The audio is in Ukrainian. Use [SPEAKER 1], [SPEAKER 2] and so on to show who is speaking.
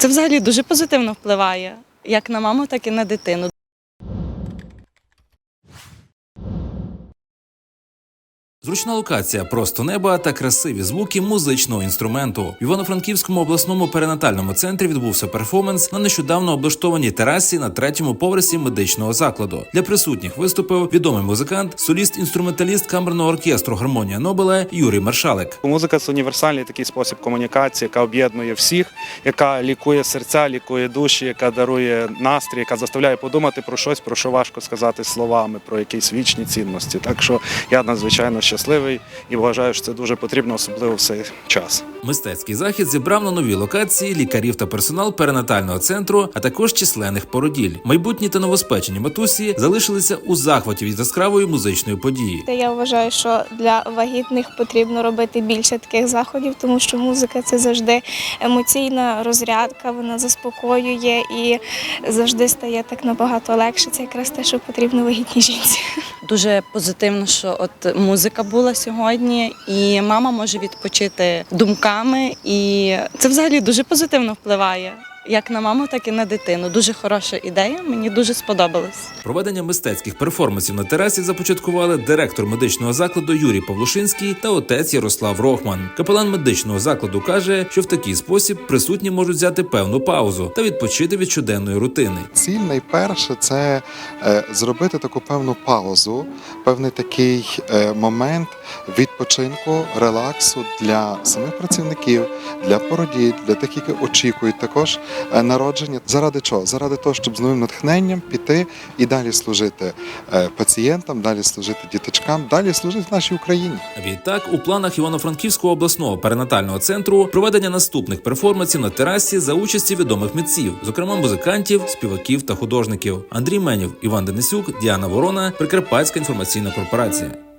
[SPEAKER 1] Це взагалі дуже позитивно впливає як на маму, так і на дитину.
[SPEAKER 2] Зручна локація, просто неба та красиві звуки музичного інструменту. В Івано-Франківському обласному перинатальному центрі відбувся перформанс на нещодавно облаштованій терасі на третьому поверсі медичного закладу. Для присутніх виступив відомий музикант, соліст-інструменталіст камерного оркестру Гармонія Нобеле Юрій Маршалик.
[SPEAKER 3] Музика це універсальний такий спосіб комунікації, яка об'єднує всіх, яка лікує серця, лікує душі, яка дарує настрій, яка заставляє подумати про щось, про що важко сказати словами, про якісь вічні цінності. Так що я надзвичайно щасливий і вважаю, що це дуже потрібно, особливо в цей час.
[SPEAKER 2] Мистецький захід зібрав на новій локації лікарів та персонал перинатального центру, а також численних породіль. Майбутні та новоспечені матусі залишилися у захваті від яскравої музичної події.
[SPEAKER 4] Та Я вважаю, що для вагітних потрібно робити більше таких заходів, тому що музика це завжди емоційна розрядка, вона заспокоює і завжди стає так набагато легше. Це якраз те, що потрібно вагітній жінці.
[SPEAKER 1] Дуже позитивно, що от музика була сьогодні, і мама може відпочити думками. І це взагалі дуже позитивно впливає як на маму, так і на дитину. Дуже хороша ідея. Мені дуже сподобалось.
[SPEAKER 2] Проведення мистецьких перформансів на терасі започаткували директор медичного закладу Юрій Павлушинський та отець Ярослав Рохман. Капелан медичного закладу каже, що в такий спосіб присутні можуть взяти певну паузу та відпочити від щоденної рутини.
[SPEAKER 5] Ціль найперше це е, зробити таку певну паузу, певний такий е, момент відпочинку, релаксу для самих працівників, для породіль, для тих, які очікують також народження. Заради чого? Заради того, щоб з новим натхненням піти і далі служити е, пацієнтам, далі служити діточкам, далі служити нашій Україні.
[SPEAKER 2] Відтак, у планах Івано-Франківського обласного перинатального центру проведення наступних перформансів на терасі за участі відомих митців, зокрема музикантів, співаків та художників. Андрій Менів, Іван Денисюк, Діана Ворона, Прикарпатська інформаційна корпорація.